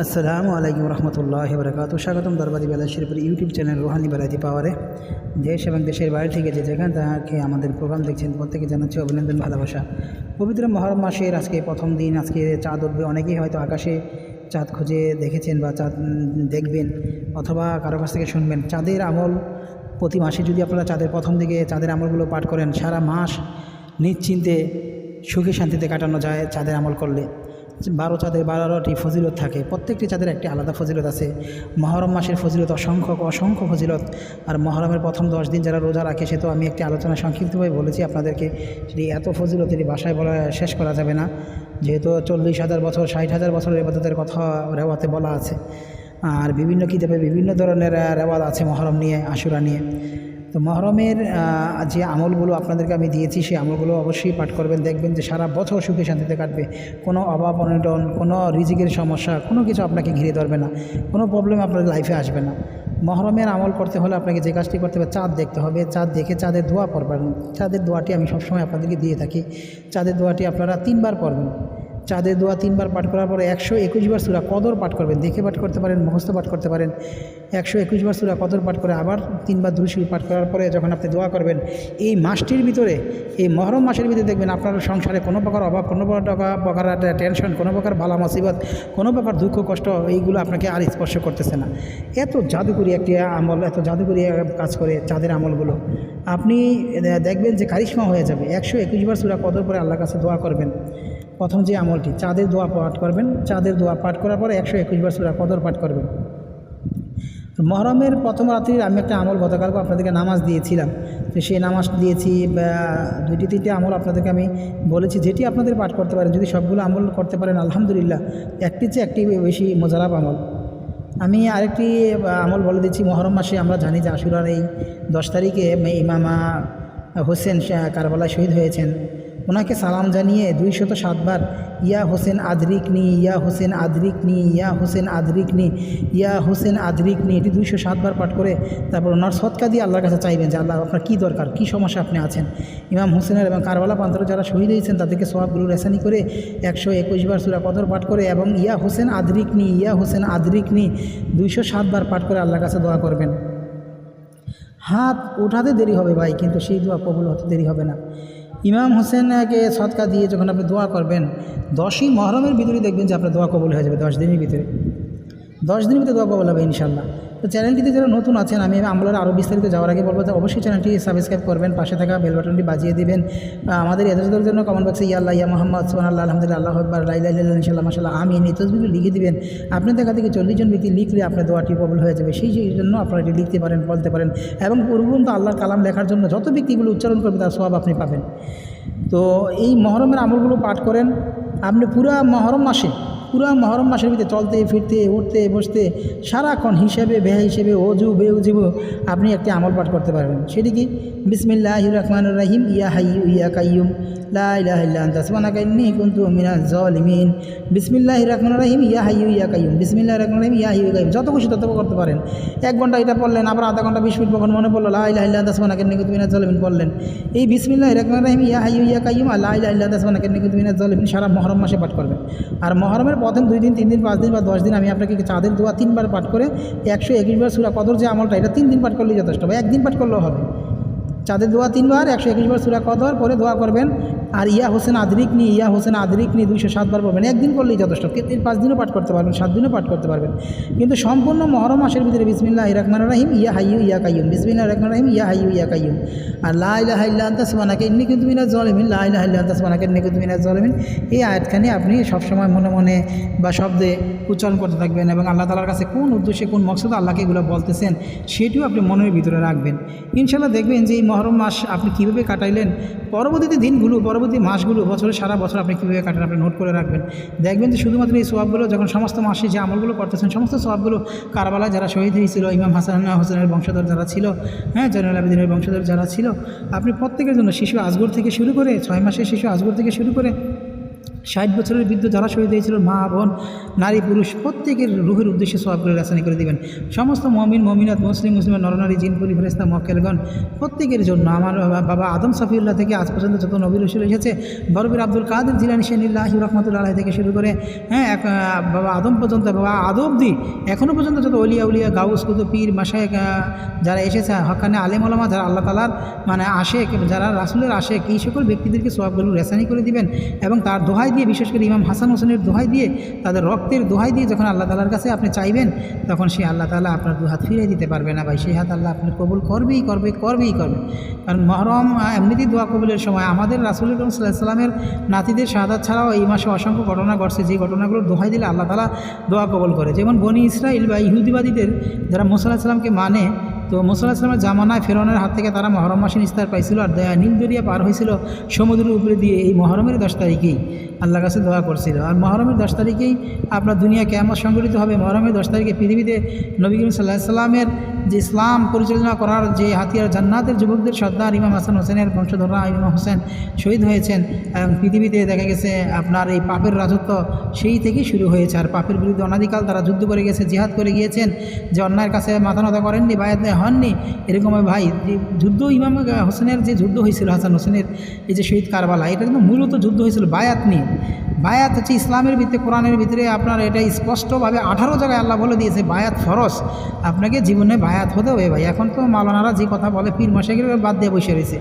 আসসালামু আলাইকুম রহমতুল্লাহ বরকাত স্বাগতম দরবারি বেলা শরীফের ইউটিউব চ্যানেল রোহানি বেলাতি পাওয়ারে। দেশ এবং দেশের বাইরে থেকে যে যেখানে তাকে আমাদের প্রোগ্রাম দেখছেন প্রত্যেকে জানাচ্ছি অভিনন্দন, ভালোবাসা। পবিত্র মহরম মাসের আজকে প্রথম দিন, আজকে চাঁদ উঠবে। অনেকেই হয়তো আকাশে চাঁদ খুঁজে দেখেছেন বা চাঁদ দেখবেন অথবা কারও কাছ থেকে শুনবেন। চাঁদের আমল প্রতি মাসে যদি আপনারা চাঁদের প্রথম দিকে চাঁদের আমলগুলো পাঠ করেন, সারা মাস নিশ্চিন্তে সুখে শান্তিতে কাটানো যায় চাঁদের আমল করলে। বারো চাঁদের বারোটি ফজিলত থাকে। প্রত্যেকটি চাঁদের একটি আলাদা ফজিলত আছে। মহরম মাসের ফজিলত অসংখ্য অসংখ্য ফজিলত। আর মহরমের প্রথম দশ দিন যারা রোজা রাখে, সে তো আমি একটি আলোচনা সংক্ষিপ্তভাবে বলেছি আপনাদেরকে সেটি এত ফজিলত এটি বাসায় বলা, শেষ করা যাবে না। যেহেতু চল্লিশ হাজার বছর, ষাট হাজার বছরের এবাদতের কথা রেওয়াতে বলা আছে। আর বিভিন্ন কিতাবে বিভিন্ন ধরনের রেওয়াজ আছে মহরম নিয়ে, আশুরা নিয়ে। তো মহরমের যে আমলগুলো আপনাদেরকে আমি দিয়েছি, সেই আমলগুলো অবশ্যই পাঠ করবেন, দেখবেন যে সারা বছর সুখে শান্তিতে কাটবে। কোনো অভাব, অনটন, কোনো রিজিকের সমস্যা, কোনো কিছু আপনাকে ঘিরে ধরবে না। কোনো প্রবলেম আপনার লাইফে আসবে না। মহরমের আমল করতে হলে আপনাকে যে কাজটি করতে হবে, চাঁদ দেখতে হবে। চাঁদ দেখে চাঁদের দোয়া পড়বেন। চাঁদের দোয়াটি আমি সবসময় আপনাদেরকে দিয়ে থাকি। চাঁদের দোয়াটি আপনারা তিনবার পড়বেন। চাঁদের দোয়া তিনবার পাঠ করার পরে একশো একুশবার সুরা কদর পাঠ করবেন, দেখে পাঠ করতে পারেন, মুখস্থ পাঠ করতে পারেন। একশো একুশবার সুরা কদর পাঠ করে আবার তিনবার দুরুশি পাঠ করার পরে যখন আপনি দোয়া করবেন, এই মাসটির ভিতরে, এই মহরম মাসের ভিতরে দেখবেন আপনার সংসারে কোনো প্রকার অভাব, কোনো প্রকার টাকা- প্রকার টেনশন, কোনো প্রকার ভালা মুসিবত, কোনো প্রকার দুঃখ, কষ্ট, এইগুলো আপনাকে আর স্পর্শ করতেছে না। এত জাদুকরি একটি আমল, এত জাদুকরি কাজ করে চাঁদের আমলগুলো। আপনি দেখবেন যে কারিশ্মা হয়ে যাবে। একশো একুশবার সুরা কদর করে আল্লাহর কাছে দোয়া করবেন। প্রথম যে আমলটি, চাঁদের দোয়া পাঠ করবেন। চাঁদের দোয়া পাঠ করার পরে একশো একুশবার সুরা কদর পাঠ করবেন। মহরমের প্রথম রাত্রির আমি একটা আমল গতকালকে আপনাদেরকে নামাজ দিয়েছিলাম। তো সেই নামাজ দিয়েছি দুইটি, তিনটি আমল আপনাদেরকে আমি বলেছি, যেটি আপনাদের পাঠ করতে পারেন। যদি সবগুলো আমল করতে পারেন, আলহামদুলিল্লাহ, একটি চেয়ে একটি বেশি মোজারাব আমল। আমি আরেকটি আমল বলে দিচ্ছি, মহরম মাসে আমরা জানি যে আশুরার এই দশ তারিখে ইমামা হোসেন কারবালায় শহীদ হয়েছেন। ওনাকে সালাম জানিয়ে দুইশত সাতবার ইয়া হোসেন আদরিক নি, ইয়া হোসেন আদরিক নি, ইয়া হোসেন আদরিক নি, ইয়া হোসেন আদরিক নি, এটি দুইশো সাতবার পাঠ করে তারপর ওনার সৎকা দিয়ে আল্লাহর কাছে চাইবেন যে আল্লাহ আপনার কী দরকার, কী সমস্যা আপনি আছেন। ইমাম হোসেনের এবং কারবালা প্রান্তরে যারা শহীদ হয়েছেন তাদেরকে সবাবগুলো রেসানি করে একশো একুশবার সুরা কদর পাঠ করে এবং ইয়া হোসেন আদরিক নি, ইয়া হোসেন আদরিক নি দুইশো সাতবার পাঠ করে আল্লাহর কাছে দোয়া করবেন। হাত ওঠাতে দেরি হবে ভাই, কিন্তু সেই দোয়া কবুল হতে দেরি হবে না। ইমাম হোসেনকে সৎকা দিয়ে যখন আপনি দোয়া করবেন, দশই মহরমের ভিতরে দেখবেন যে আপনার দোয়া কবুল হয়ে যাবে, দশ দিনের ভিতরে। দশ দিনের ভিতরে দোয়া কবুল হবে ইনশাল্লাহ তো চ্যানেলটিতে যারা নতুন আছেন, আমি আমলার আরও বিস্তারিত যাওয়ার আগে বলব যে অবশ্যই চ্যানেলটি সাবস্ক্রাইব করবেন, পাশে থাকা বেল বাটনটি বাজিয়ে দিবেন। আমাদের এদের জন্য কমেন্ট বক্সে ইয়া আল্লাহ ইয়া মোহাম্মদ সোহান আল্লাহ আলহামদুলিল্লাহ, আল্লাহ আকবর লাইলা ইনশাল্লাহ মাসাল্লাহ আমি এই তসবিগুলো লিখে দিবেন। আপনার দেখা থেকে চল্লিশ জন ব্যক্তি লিখলে আপনার দোয়াটি কবুল হয়ে যাবে। সেই সেই জন্য আপনারা এটি লিখতে পারেন, বলতে পারেন এবং পূর্বন্ত আল্লাহর কালাম লেখার জন্য যত ব্যক্তিগুলো উচ্চারণ করবে তার সব আপনি পাবেন। তো এই মহরমের আমলগুলো পাঠ করেন। আপনি পুরা মহরম মাসে পুরা মহরম মাসের ভিতরে চলতে, ফিরতে, উঠতে, বসতে, সারাক্ষণ হিসেবে, ব্যয় হিসেবে অজু বেউজিব আপনি একটি আমল পাঠ করতে পারবেন। সেটি কি? বিসমিল্লাহ রহমান রহিম ইয়া হাই ইয়া কাইয়ুম লা ইলাহা ইল্লা আনতা সুবহানাকা ইন্নী কুনতু মিনাজ জালিমিন বিসমিল্লাহির রহমানির রহিম ইয়া হাইয়ু ইয়া কাইয়ুম বিসমিল্লাহির রহমানির রহিম ইয়া হাইয়ু ইয়া কাইয়ুম যত খুশি তত করতে পারেন। এক ঘণ্টা এটা পড়লেন, আবার আধা ঘণ্টা বিশ মিনিট মনে পড়ল, লা ইলাহা ইল্লা আনতা সুবহানাকা ইন্নী কুনতু মিনাজ জালিমিন পড়লেন। এই বিসমিল্লাহির রহমানির রহিম ইয়া হাইয়ু ইয়া কাইয়ুম আর লা ইলাহা ইল্লা আনতা সুবহানাকা ইন্নী কুনতু সারা মহরম মাসে পাঠ করবেন। আর মহরমের প্রথম দুই দিন, তিন দিন, পাঁচ দিন বা দশ দিন আমি আপনাকে চাঁদের দোয়া তিনবার পাঠ করে একশো একুশবার সুরা কদর যে আমলটা, এটা তিন দিন পাঠ করলেই যথেষ্ট। বা একদিন পাঠ করলেও হবে। চাঁদের দোয়া তিনবার, একশো একুশবার সুরা কদর পরে দোয়া করবেন। আর ইয়া হোসেন আদরিক নি, ইয়া হোসেন আদরিক নি দুইশো সাতবার পড়বেন। একদিন করলেই যথেষ্ট। তিন পাঁচ দিনও পাঠ করতে পারবেন, সাত দিনও পাঠ করতে পারবেন। কিন্তু সম্পূর্ণ মহরম মাসের ভিতরে বিসমিল্লাহ রহমান রাহিম, ইয়া হাইউ ইয়া কাইয়ুম বিসমিল্লাহ রহমান রাহিম, ইয়া হাইয়ু ইয়া কাইম আর লা ইলাহা ইল্লা আনতা সুবহানাকা ইন্নী কুনতু মিনাজ জালিমিন লা ইলাহা ইল্লা আনতা সুবহানাকা ইন্নী কুনতু মিনাজ জালিমিন এই আয়াতখানি আপনি সবসময় মনে মনে বা শব্দে উচ্চারণ করতে থাকবেন এবং আল্লাহ তালার কাছে কোন উদ্দেশ্যে কোন মকসদ আল্লাহকে এগুলো বলতেছেন, সেটিও আপনি মনের ভিতরে রাখবেন। ইনশাল্লাহ দেখবেন যে এই মহরম মাস আপনি কীভাবে কাটাইলেন? পরবর্তীতে দিনগুলো, পরবর্তী মাসগুলো বছরের সারা বছর আপনি কীভাবে কাটান আপনি নোট করে রাখবেন। দেখবেন যে শুধুমাত্র এই সোয়াবগুলো, যখন সমস্ত মাসে যে আমলগুলো করতেছেন, সমস্ত সোয়াবগুলো কারবালায় যারা শহীদ হয়েছিল, ইমাম হাসান হোসেনের বংশধর যারা ছিল হ্যাঁ জয়নুল আবেদিনের বংশধর যারা ছিল, আপনি প্রত্যেকের জন্য শিশু আজগর থেকে শুরু করে, ছয় মাসের শিশু আজগর থেকে শুরু করে ষাট বছরের বৃদ্ধ যারা শহীদ হয়েছিল মা বোন নারী পুরুষ প্রত্যেকের রুহের উদ্দেশ্যে সব করে রাসানি করে দিবেন। সমস্ত মমিন মমিনাত মুসলিম মুসলিম নরনারী জিনপুরি ফেরেস্তা মক্কেলগণ প্রত্যেকের জন্য আমার বাবা আদম সাফিউল্লাহ থেকে আজ পর্যন্ত যত নবী রসুল এসেছে বরবির আব্দুল কাদের জিলানি শেনিল্লাহি রহমতুল্লাহ থেকে শুরু করে হ্যাঁ এক বাবা আদম পর্যন্ত বাবা আদম দি এখনও পর্যন্ত যত অলিয়া উলিয়া গাউস কুতু পীর মাসায়েক আহ, যারা এসেছে হকানে আলেম আলমা যারা আল্লাহ তালার মানে আশেক যারা রাসুলের আশেক এই সকল ব্যক্তিদেরকে সবগুলো রেসানি করে দিবেন এবং তার দোহাই দিয়ে, বিশেষ করে ইমাম হাসান হোসেনের দোহাই দিয়ে, তাদের রক্তের দোহাই দিয়ে যখন আল্লাহ তালার কাছে আপনি চাইবেন, তখন সেই আল্লাহ তালা আপনার দু হাত ফিরিয়ে দিতে পারবে না ভাই। সেই হাত আল্লাহ আপনি কবুল করবেই করবে করবেই করবে। কারণ মহরম এমনিতেই দোয়া কবুলের সময় আমাদের রাসুল সাল্লাহ সাল্লামের নাতিদের শাহাদাত ছাড়াও এই মাসে অসংখ্য ঘটনা ঘটছে, যে ঘটনাগুলো দোহাই দিলে আল্লাহ তালা দোয়া কবল করে। যেমন বনি ইসরাইল বা ইহুদিবাদীদের, যারা মোসাল্লাহ সাল্লামকে মানে তো মোসাল্লাহ ইসলামের জামানায় ফেরনের হাত থেকে তারা মহরম মাসে নিস্তার পাইছিল আর দয়া নীল দরিয়া পার হয়েছিল সমুদ্রের উপরে দিয়ে এই মহরমের দশ তারিখেই। আল্লাহর কাছে দোয়া করছিল। আর মহরমের দশ তারিখেই আপনার দুনিয়া কেমন সংগঠিত হবে। মহরমের দশ তারিখে পৃথিবীতে নবী করিম সাল্লাহ সাল্লামের যে ইসলাম পরিচালনা করার যে হাতিয়ার জান্নাতের যুবকদের সর্দার ইমাম হাসান হোসেনের বংশধররা ইমাম হোসেন শহীদ হয়েছেন এবং পৃথিবীতে দেখা গেছে আপনার এই পাপের রাজত্ব সেই থেকেই শুরু হয়েছে। আর পাপের বিরুদ্ধে অনাদিকাল তারা যুদ্ধ করে গেছে, জিহাদ করে গিয়েছেন। যে অন্যায়ের কাছে মাথা নত করেননি, বায়াত হননি, এরকম ভাই, যে যুদ্ধ ইমাম হোসেনের যে যুদ্ধ হয়েছিল, হাসান হোসেনের এই যে শহীদ কারবালা, এটা কিন্তু মূলত যুদ্ধ হয়েছিল বায়াত নিয়ে। বায়াত হচ্ছে ইসলামের ভিতরে কোরআনের ভিতরে আপনার এটা স্পষ্টভাবে আঠারো জায়গায় আল্লাহ বলে দিয়েছে, বায়াত ফরস আপনাকে জীবনে বায়াত হতে হবে ভাই। এখন তো মালানারা যে কথা বলে, পীর মশাইকে বাদ দিয়ে বসে রয়েছে।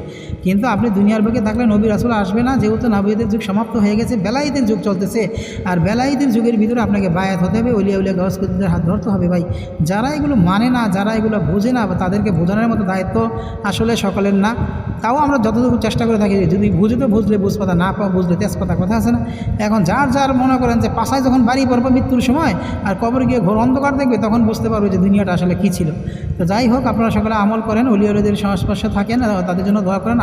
কিন্তু আপনি দুনিয়ার বুকে থাকলে নবী রাসুল আসবে না, যেহেতু নবীদের যুগ সমাপ্ত হয়ে গেছে বেলাইতের যুগ চলতেছে। আর বেলাইতের যুগের ভিতরে আপনাকে বায়াত হতে হবে উলিয়া উলিয়া গাছকুদ্দের হাত ধরতে হবে ভাই। যারা এগুলো মানে না, যারা এগুলো বোঝে না তাদেরকে বোঝানোর মতো দায়িত্ব আসলে সকলের না। তাও আমরা যতটুকু চেষ্টা করে থাকি, যদি বুঝে তো বুঝলে বুঝপাতা না পাও বুঝলে তেজপাতা কথা আছে না? এখন যার যার মনে করেন যে পাশায় যখন বাড়ি পড়বে মৃত্যুর সময় আর কবর গিয়ে ঘোর অন্ধকার দেখবে, তখন বুঝতে পারবে যে দুনিয়াটা আসলে কী ছিল। তো যাই হোক, আপনারা সকলে আমল করেন অলিয়লিদের সংস্পর্শে থাকেন, তাদের জন্য দোয়া করেন।